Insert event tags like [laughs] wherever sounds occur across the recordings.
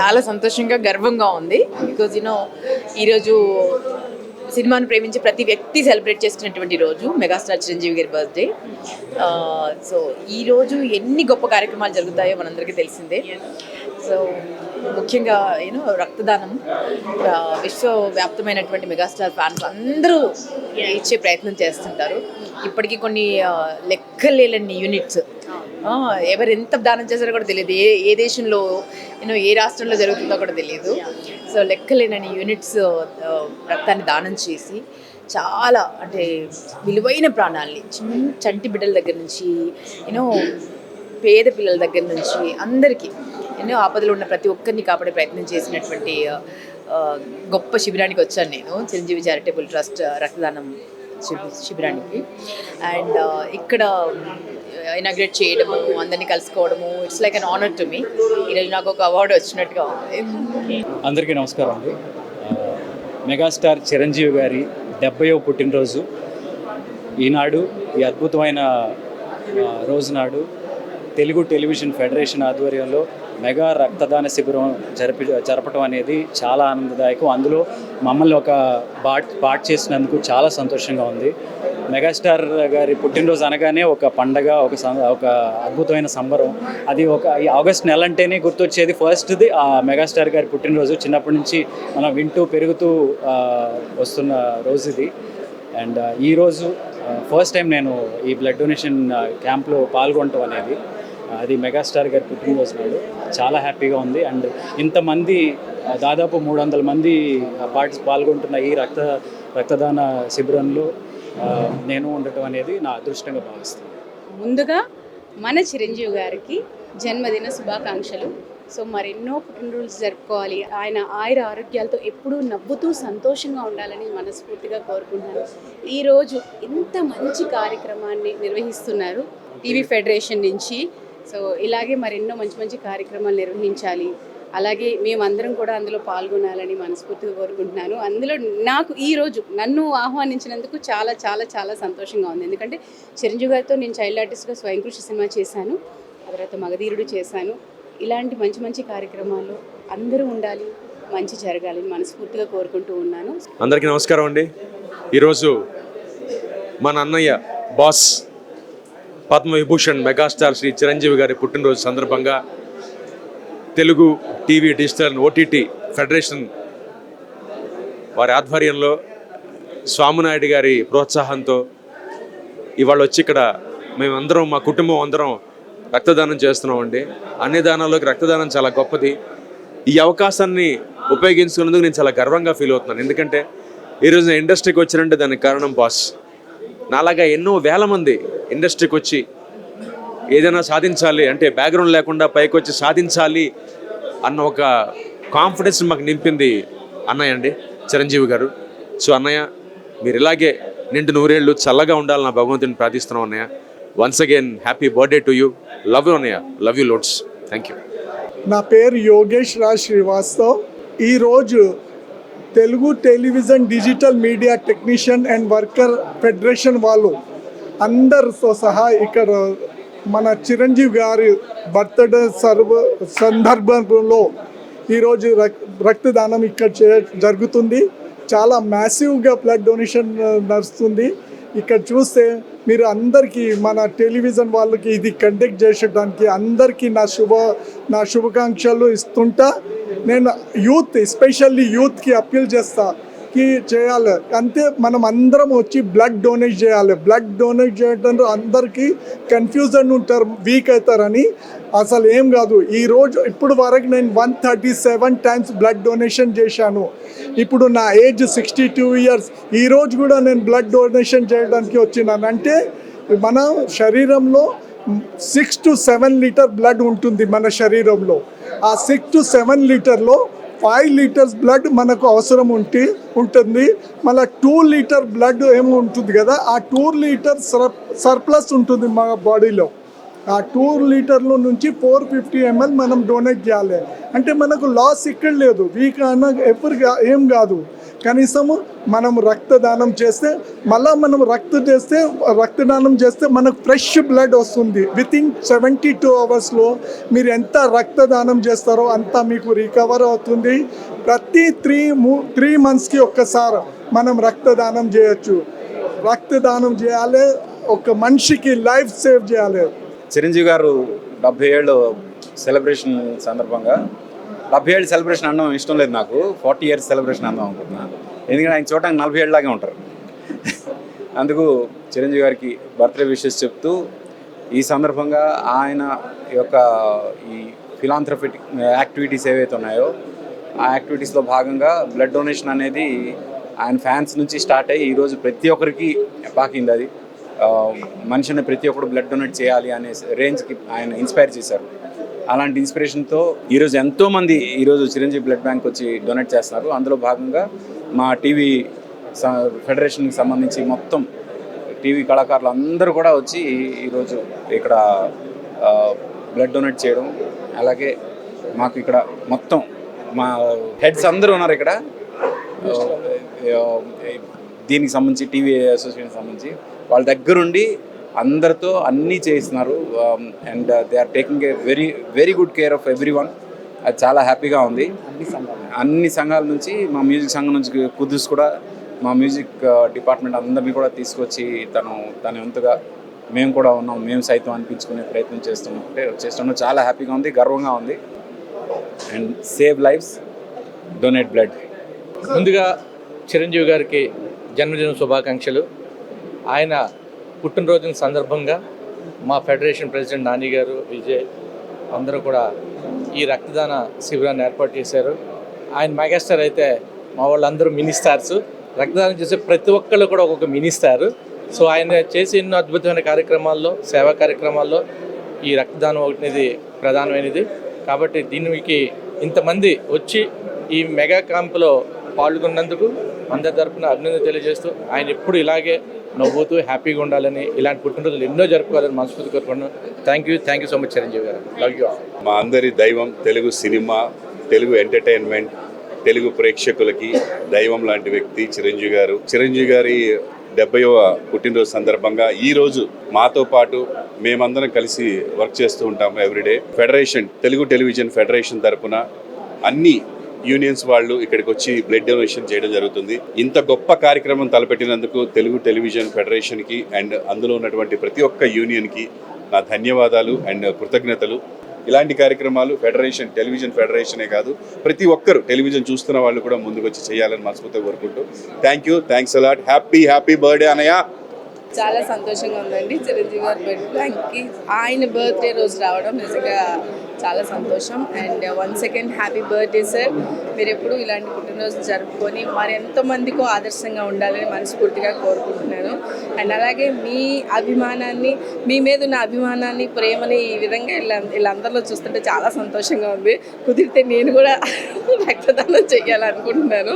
చాలా సంతోషంగా గర్వంగా ఉంది. బికాజ్ యూనో ఈరోజు సినిమాను ప్రేమించే ప్రతి వ్యక్తి సెలబ్రేట్ చేసుకున్నటువంటి రోజు మెగాస్టార్ చిరంజీవి గారి బర్త్డే. సో ఈ రోజు ఎన్ని గొప్ప కార్యక్రమాలు జరుగుతాయో మనందరికీ తెలిసిందే. సో ముఖ్యంగా యూనో రక్తదానం విశ్వవ్యాప్తమైనటువంటి మెగాస్టార్ ఫ్యాన్స్ అందరూ ఇచ్చే ప్రయత్నం చేస్తుంటారు. ఇప్పటికీ కొన్ని లెక్కలేని యూనిట్స్ ఎవరు ఎంత దానం చేశారో కూడా తెలియదు. ఏ ఏ దేశంలో నేను ఏ రాష్ట్రంలో జరుగుతుందో కూడా తెలియదు. సో లెక్కలేనని యూనిట్స్ రక్తాన్ని దానం చేసి చాలా అంటే విలువైన ప్రాణాల్ని చిన్న చంటి బిడ్డల దగ్గర నుంచి యూనో పేద పిల్లల దగ్గర నుంచి అందరికీ ఎన్నో ఆపదలు ఉన్న ప్రతి ఒక్కరిని కాపాడే ప్రయత్నం చేసినటువంటి గొప్ప శిబిరానికి వచ్చాను నేను. చిరంజీవి చారిటబుల్ ట్రస్ట్ రక్తదానం శిబిరానికి. అండ్ ఇక్కడ ఇనాగ్రేట్ చేయడము అందరినీ కలుసుకోవడము it's like an honour to me ఈరోజు నాకు ఒక అవార్డు వచ్చినట్టుగా ఉంది. అందరికీ నమస్కారం అండి. మెగాస్టార్ చిరంజీవి గారి డెబ్బయో పుట్టినరోజు. ఈనాడు ఈ అద్భుతమైన రోజునాడు రోజు నాడు తెలుగు టెలివిజన్ ఫెడరేషన్ ఆధ్వర్యంలో మెగా రక్తదాన శిబిరం జరిపి జరపడం అనేది చాలా ఆనందదాయకం. అందులో మమ్మల్ని ఒక బాట్ పాట్ చేసినందుకు చాలా సంతోషంగా ఉంది. మెగాస్టార్ గారి పుట్టినరోజు అనగానే ఒక పండగ ఒక సం- ఒక అద్భుతమైన సంబరం. అది ఒక ఈ ఆగస్ట్ నెల అంటేనే గుర్తొచ్చేది. ఫస్ట్ది ఆ మెగాస్టార్ గారి పుట్టినరోజు. చిన్నప్పటి నుంచి మనం వింటూ పెరుగుతూ వస్తున్న రోజు ఇది. అండ్ ఈరోజు ఫస్ట్ టైం నేను ఈ బ్లడ్ డొనేషన్ క్యాంప్లో పాల్గొనటం అనేది అది మెగాస్టార్ గారి పుట్టినరోజు నాడు. చాలా హ్యాపీగా ఉంది. అండ్ ఇంతమంది దాదాపు మూడు వందల మంది పార్టీ పాల్గొంటున్న ఈ రక్త రక్తదాన శిబిరంలో నేను ఉండటం అనేది నా అదృష్టంగా భావిస్తున్నాను. ముందుగా మన చిరంజీవి గారికి జన్మదిన శుభాకాంక్షలు. సో మరెన్నో పుట్టినరోజు జరుపుకోవాలి. ఆయన ఆయుర ఆరోగ్యాలతో ఎప్పుడూ నవ్వుతూ సంతోషంగా ఉండాలని మనస్ఫూర్తిగా కోరుకుంటున్నాను. ఈరోజు ఇంత మంచి కార్యక్రమాన్ని నిర్వహిస్తున్నారు టీవీ ఫెడరేషన్ నుంచి. సో ఇలాగే మరెన్నో మంచి మంచి కార్యక్రమాలు నిర్వహించాలి. అలాగే మేమందరం కూడా అందులో పాల్గొనాలని మనస్ఫూర్తిగా కోరుకుంటున్నాను. అందులో నాకు ఈరోజు నన్ను ఆహ్వానించినందుకు చాలా చాలా చాలా సంతోషంగా ఉంది. ఎందుకంటే చిరంజీవి గారితో నేను చైల్డ్ ఆర్టిస్ట్గా స్వయం కృషి సినిమా చేశాను. తర్వాత మగధీరుడు చేశాను. ఇలాంటి మంచి మంచి కార్యక్రమాల్లో అందరూ ఉండాలి మంచి జరగాలని మనస్ఫూర్తిగా కోరుకుంటూ ఉన్నాను. అందరికీ నమస్కారం అండి. ఈరోజు మన అన్నయ్య బాస్ పద్మవిభూషణ్ మెగాస్టార్ శ్రీ చిరంజీవి గారి పుట్టినరోజు సందర్భంగా Telugu TV digital OTT federation వారి ఆధ్వర్యంలో స్వామినాయుడు గారి ప్రోత్సాహంతో ఇవాళ వచ్చి ఇక్కడ మేమందరం మా కుటుంబం అందరం రక్తదానం చేస్తున్నామండి. అన్ని దానాల్లోకి రక్తదానం చాలా గొప్పది. ఈ అవకాశాన్ని ఉపయోగించుకున్నందుకు నేను చాలా గర్వంగా ఫీల్ అవుతున్నాను. ఎందుకంటే ఈరోజు నేను ఇండస్ట్రీకి వచ్చినంటే దానికి కారణం బాస్. నాలాగా ఎన్నో వేల మంది ఇండస్ట్రీకి వచ్చి ఏదైనా సాధించాలి అంటే బ్యాక్గ్రౌండ్ లేకుండా పైకి వచ్చి సాధించాలి అన్న ఒక కాన్ఫిడెన్స్ మాకు నింపింది అన్నయ్య అండి చిరంజీవి గారు. సో అన్నయ్య మీరు ఇలాగే నిండు నూరేళ్ళు చల్లగా ఉండాలని నా భగవంతుని ప్రార్థిస్తున్నాం అన్నయ్య. Once again happy birthday to you love you అన్నయ్య. Love you loads thank you నా పేరు యోగేష్ రాజ్ శ్రీవాస్తవ్. ఈరోజు Telugu television digital media technician and worker federation వాళ్ళు అందరితో సహా ఇక్కడ మన చిరంజీవి గారి బర్త్డే సర్వ సందర్భంలో ఈరోజు రక్ రక్తదానం ఇక్కడ జరుగుతుంది. చాలా మ్యాసివ్గా బ్లడ్ డొనేషన్ నడుస్తుంది. ఇక్కడ చూస్తే మీరు అందరికీ మన టెలివిజన్ వాళ్ళకి ఇది కండక్ట్ చేసేటానికి అందరికీ నా శుభ నా శుభాకాంక్షలు ఇస్తుంటా. నేను యూత్ ఎస్పెషల్లీ యూత్కి అప్పీల్ చేస్తాను కి చేయాలి. అంతే మనం అందరం వచ్చి బ్లడ్ డొనేట్ చేయాలి. బ్లడ్ డొనేట్ చేయడంలో అందరికీ కన్ఫ్యూజన్ ఉంటారు వీక్ అవుతారని. అసలు ఏం కాదు. ఈ రోజు ఇప్పుడు వరకు నేను one thirty seven times blood donation చేశాను. ఇప్పుడు నా ఏజ్ సిక్స్టీ టూ ఇయర్స్ ఈరోజు కూడా నేను బ్లడ్ డొనేషన్ చేయడానికి వచ్చినాను. అంటే మన శరీరంలో six to seven litre blood ఉంటుంది మన శరీరంలో. ఆ సిక్స్ టు సెవెన్ లీటర్లో ఫైవ్ లీటర్స్ బ్లడ్ మనకు అవసరం ఉంటే ఉంటుంది. మళ్ళీ టూ లీటర్ బ్లడ్ ఏమో ఉంటుంది కదా ఆ టూ లీటర్ సర్ సర్ప్లస్ ఉంటుంది మా బాడీలో. ఆ టూ లీటర్ల నుంచి ఫోర్ ఫిఫ్టీ ఎంఎల్ మనం డొనేట్ చేయాలి. అంటే మనకు లాస్ ఇక్కడ లేదు. వీక్ అన్న ఎప్పుడు కా- ఏం కాదు. కనీసము మనం రక్తదానం చేస్తే మళ్ళీ మనం రక్త చేస్తే రక్తదానం చేస్తే మనకు ఫ్రెష్ బ్లడ్ వస్తుంది. విత్ ఇన్ సెవెంటీ టూ అవర్స్లో మీరు ఎంత రక్తదానం చేస్తారో అంత మీకు రికవర్ అవుతుంది. ప్రతి త్రీ మూ త్రీ మంత్స్కి ఒక్కసారి మనం రక్తదానం చేయొచ్చు. రక్తదానం చేయాలి. ఒక మనిషికి లైఫ్ సేవ్ చేయాలి. చిరంజీవి గారు డెబ్బై ఏళ్ళు సెలబ్రేషన్ సందర్భంగా డెబ్బై ఏళ్ళు సెలబ్రేషన్ అనడం ఇష్టం లేదు నాకు. ఫార్టీ ఇయర్స్ సెలబ్రేషన్ అందాం అనుకుంటున్నాను ఎందుకంటే ఆయన చూడడానికి నలభై ఏళ్ళలాగే ఉంటారు. అందుకు చిరంజీవి గారికి బర్త్డే విషెస్ చెప్తూ ఈ సందర్భంగా ఆయన యొక్క ఈ ఫిలాంథ్రఫిక్ యాక్టివిటీస్ ఏవైతే ఉన్నాయో ఆ యాక్టివిటీస్లో భాగంగా బ్లడ్ డొనేషన్ అనేది ఆయన ఫ్యాన్స్ నుంచి స్టార్ట్ అయ్యి ఈరోజు ప్రతి ఒక్కరికి పాకింది అది. మనిషిని ప్రతి ఒక్కరు బ్లడ్ డొనేట్ చేయాలి అనే రేంజ్కి ఆయన ఇన్స్పైర్ చేశారు. అలాంటి ఇన్స్పిరేషన్తో ఈరోజు ఎంతోమంది ఈరోజు చిరంజీవి బ్లడ్ బ్యాంక్ వచ్చి డొనేట్ చేస్తున్నారు. అందులో భాగంగా మా టీవీ ఫెడరేషన్కి సంబంధించి మొత్తం టీవీ కళాకారులు అందరూ కూడా వచ్చి ఈరోజు ఇక్కడ బ్లడ్ డొనేట్ చేయడం. అలాగే మాకు ఇక్కడ మొత్తం మా హెడ్స్ అందరూ ఉన్నారు ఇక్కడ. దీనికి సంబంధించి టీవీ అసోసియేషన్ సంబంధించి. వాళ్ళ దగ్గరుండి అందరితో అన్నీ చేయిస్తున్నారు. And they are taking a very very good care of every one అది చాలా హ్యాపీగా ఉంది. అన్ని సంఘాల. నుంచి మా మ్యూజిక్ సంఘం నుంచి కుదుస్ కూడా మా మ్యూజిక్ డిపార్ట్మెంట్ అందరినీ కూడా తీసుకొచ్చి తను తన వంతుగా మేము కూడా ఉన్నాం. మేము సైతం అనిపించుకునే ప్రయత్నం చేస్తున్నాం అంటే చేస్తున్నాం చాలా హ్యాపీగా ఉంది గర్వంగా ఉంది. And save lives donate blood ముందుగా చిరంజీవి గారికి జన్మదిన శుభాకాంక్షలు. ఆయన పుట్టినరోజున సందర్భంగా మా ఫెడరేషన్ ప్రెసిడెంట్ నాని గారు విజయ్ అందరూ కూడా ఈ రక్తదాన శిబిరాన్ని ఏర్పాటు చేశారు. ఆయన మెగాస్టార్ అయితే మా వాళ్ళందరూ మినీ స్టార్స్. రక్తదానం చేసే ప్రతి ఒక్కళ్ళు కూడా ఒక్కొక్క మినీ స్టార్. సో ఆయన చేసే ఎన్నో అద్భుతమైన కార్యక్రమాల్లో సేవా కార్యక్రమాల్లో ఈ రక్తదానం ఒకటిది ప్రధానమైనది. కాబట్టి దీనికి ఇంతమంది వచ్చి ఈ మెగా క్యాంపులో పాల్గొన్నందుకు అందరి తరపున అభినందన తెలియజేస్తూ ఆయన ఎప్పుడు ఇలాగే నవ్వుతూ హ్యాపీగా ఉండాలని ఇలాంటి పుట్టినరోజులు ఎన్నో జరుపుకోవాలని మనస్ఫూర్తి కోరుకున్నాను thank you thank you so much Chiranjeevi గారు. లవ్ యూ మా అందరి దైవం తెలుగు సినిమా తెలుగు ఎంటర్టైన్మెంట్ తెలుగు ప్రేక్షకులకి దైవం లాంటి వ్యక్తి చిరంజీవి గారు. చిరంజీవి గారి డెబ్బైవ పుట్టినరోజు సందర్భంగా ఈ రోజు మాతో పాటు మేమందరం కలిసి వర్క్ చేస్తూ ఉంటాము everyday. Federation Telugu television federation తరపున అన్ని యూనియన్స్ వాళ్ళు ఇక్కడికి వచ్చి బ్లడ్ డొనేషన్ చేయడం జరుగుతుంది. ఇంత గొప్ప కార్యక్రమం తలపెట్టినందుకు తెలుగు టెలివిజన్ ఫెడరేషన్కి అండ్ అందులో ఉన్నటువంటి ప్రతి ఒక్క యూనియన్కి నా ధన్యవాదాలు అండ్ కృతజ్ఞతలు. ఇలాంటి కార్యక్రమాలు ఫెడరేషన్ టెలివిజన్ ఫెడరేషనే కాదు ప్రతి ఒక్కరు టెలివిజన్ చూస్తున్న వాళ్ళు కూడా ముందుకు వచ్చి చేయాలని మనస్ఫూర్తిగా కోరుకుంటూ. Thank you. Thanks a lot. Happy happy birthday అనయ్య. చాలా సంతోషంగా ఉందండి చిరంజీవి గారి బర్త్ ఆయన బర్త్డే రోజు రావడం నిజంగా చాలా సంతోషం. And one second happy birthday sir మీరు ఎప్పుడు ఇలాంటి పుట్టినరోజు జరుపుకొని మరి ఎంతోమందికో ఆదర్శంగా ఉండాలని మనస్ఫూర్తిగా కోరుకుంటున్నాను. అండ్ అలాగే మీ అభిమానాన్ని మీ మీద ఉన్న అభిమానాన్ని ప్రేమని ఈ విధంగా ఇలా వీళ్ళందరిలో చూస్తుంటే చాలా సంతోషంగా ఉంది. కుదిరితే నేను కూడా [laughs] రక్తదానం చేయాలనుకుంటున్నాను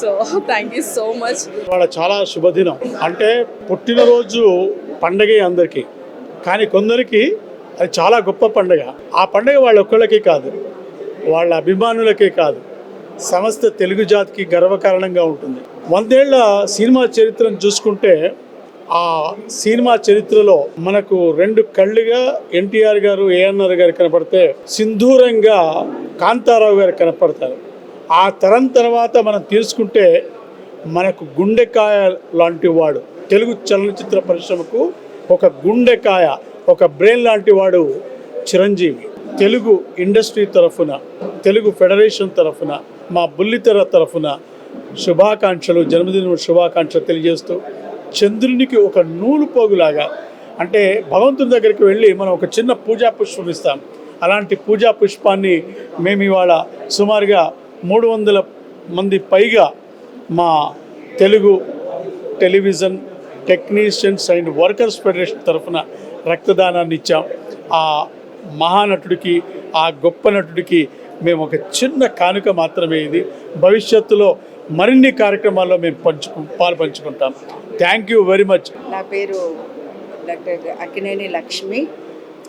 so thank you so much వాళ్ళ చాలా శుభదినం. అంటే పుట్టినరోజు పండగే అందరికీ. కానీ కొందరికి అది చాలా గొప్ప పండగ. ఆ పండగ వాళ్ళ ఒక్కళ్ళకే కాదు వాళ్ళ అభిమానులకే కాదు. సమస్త తెలుగు జాతికి గర్వకారణంగా ఉంటుంది. వందేళ్ళ సినిమా చరిత్రను చూసుకుంటే ఆ సినిమా చరిత్రలో మనకు రెండు కళ్ళుగా ఎన్టీఆర్ గారు ఏఎన్ఆర్ గారు కనపడితే సింధూరంగా కాంతారావు గారు కనపడతారు. ఆ తరం తర్వాత మనం తీసుకుంటే మనకు గుండెకాయ లాంటి వాడు. తెలుగు చలనచిత్ర పరిశ్రమకు ఒక గుండెకాయ ఒక బ్రెయిన్ లాంటి వాడు చిరంజీవి. తెలుగు ఇండస్ట్రీ తరఫున తెలుగు ఫెడరేషన్ తరఫున మా బుల్లితెర తరఫున శుభాకాంక్షలు జన్మదిన శుభాకాంక్షలు తెలియజేస్తూ చంద్రునికి ఒక నూలు పోగులాగా. అంటే భగవంతుని దగ్గరికి వెళ్ళి మనం ఒక చిన్న పూజా పుష్పం ఇస్తాం. అలాంటి పూజా పుష్పాన్ని మేము ఇవాళ సుమారుగా మూడు వందల మంది పైగా మా Telugu television technicians and workers federation తరఫున రక్తదానాన్ని ఇచ్చాం. ఆ మహానటుడికి ఆ గొప్ప నటుడికి మేము ఒక చిన్న కానుక మాత్రమే ఇది. భవిష్యత్తులో మరిన్ని కార్యక్రమాల్లో మేము పంచుకు పాలు పంచుకుంటాం. థ్యాంక్ యూ వెరీ మచ్ నా పేరు డాక్టర్ అక్కినేని లక్ష్మి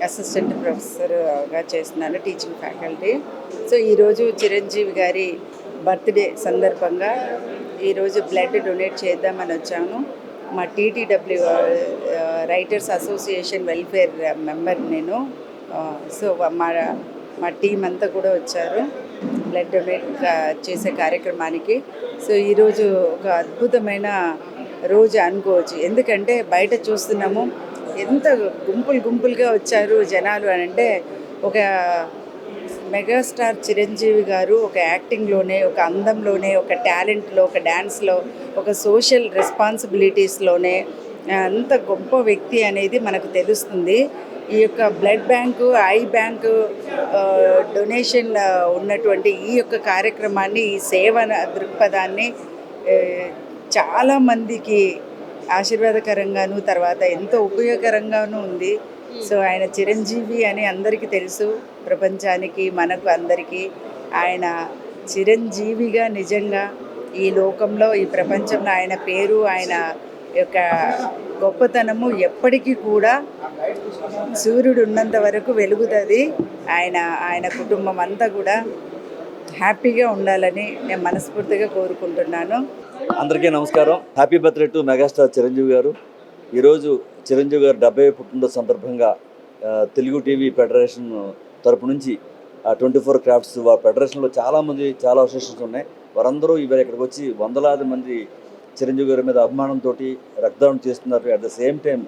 అసిస్టెంట్ ప్రొఫెసర్గా చేస్తున్నాను టీచింగ్ ఫ్యాకల్టీ. సో ఈరోజు చిరంజీవి గారి బర్త్డే సందర్భంగా ఈరోజు బ్లడ్ డొనేట్ చేద్దామని వచ్చాను. మా TTW writers association welfare member నేను. సో మా మా టీం అంతా కూడా వచ్చారు. బ్లడ్ డొనేట్ చేసే కార్యక్రమానికి. సో ఈరోజు ఒక అద్భుతమైన రోజు అనుకోవచ్చు. ఎందుకంటే బయట చూస్తున్నాము ఎంత గుంపులు గుంపులుగా వచ్చారు జనాలు అని అంటే ఒక మెగాస్టార్ చిరంజీవి గారు ఒక యాక్టింగ్లోనే ఒక అందంలోనే ఒక టాలెంట్లో ఒక డ్యాన్స్లో ఒక సోషల్ రెస్పాన్సిబిలిటీస్లోనే అంత గొప్ప వ్యక్తి అనేది మనకు తెలుస్తుంది. ఈ యొక్క blood bank eye bank donation ఉన్నటువంటి ఈ యొక్క కార్యక్రమాన్ని ఈ సేవ దృక్పథాన్ని చాలామందికి ఆశీర్వాదకరంగాను తర్వాత ఎంతో ఉపయోగకరంగాను ఉంది. సో ఆయన చిరంజీవి అని అందరికీ తెలుసు. ప్రపంచానికి మనకు అందరికీ ఆయన చిరంజీవిగా నిజంగా ఈ లోకంలో ఈ ప్రపంచంలో ఆయన పేరు ఆయన యొక్క గొప్పతనము ఎప్పటికీ కూడా సూర్యుడు ఉన్నంత వరకు వెలుగుతుంది. ఆయన ఆయన కుటుంబం అంతా కూడా హ్యాపీగా ఉండాలని నేను మనస్ఫూర్తిగా కోరుకుంటున్నాను. అందరికీ నమస్కారం. Happy birthday to megastar Chiranjeevi గారు. ఈరోజు చిరంజీవి గారు డెబ్బై పుట్టినరోజు సందర్భంగా తెలుగు టీవీ ఫెడరేషన్ తరపు నుంచి ట్వంటీ ఫోర్ క్రాఫ్ట్స్ వారి ఫెడరేషన్లో చాలామంది చాలా అసోసియేషన్స్ ఉన్నాయి. వారందరూ ఇవాళ ఇక్కడికి వచ్చి వందలాది మంది చిరంజీవి గారి మీద అభిమానంతో రక్తదానం చేస్తున్నారు. అట్ ద సేమ్ టైం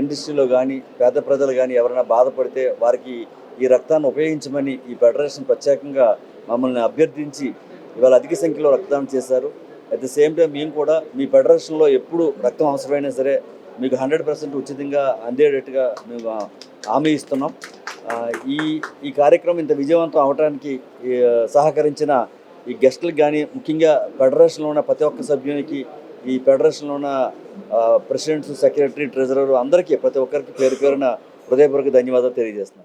ఇండస్ట్రీలో కానీ పేద ప్రజలు కానీ ఎవరైనా బాధపడితే వారికి ఈ రక్తాన్ని ఉపయోగించమని ఈ ఫెడరేషన్ ప్రత్యేకంగా మమ్మల్ని అభ్యర్థించి ఇవాళ అధిక సంఖ్యలో రక్తదానం చేశారు. అట్ ద సేమ్ టైం మేము కూడా మీ ఫెడరేషన్లో ఎప్పుడు రక్తం అవసరమైనా సరే మీకు హండ్రెడ్ పర్సెంట్ ఉచితంగా అందేటట్టుగా మేము హామీ ఇస్తున్నాం. ఈ ఈ కార్యక్రమం ఇంత విజయవంతం అవడానికి సహకరించిన ఈ గెస్టులకు కానీ ముఖ్యంగా ఫెడరేషన్లో ఉన్న ప్రతి ఒక్క సభ్యునికి ఈ ఫెడరేషన్లో ఉన్న ప్రెసిడెంట్స్ సెక్రటరీ ట్రెజరర్ అందరికీ ప్రతి ఒక్కరికి పేరు పేరున హృదయపూర్వక ధన్యవాదాలు తెలియజేస్తున్నాను.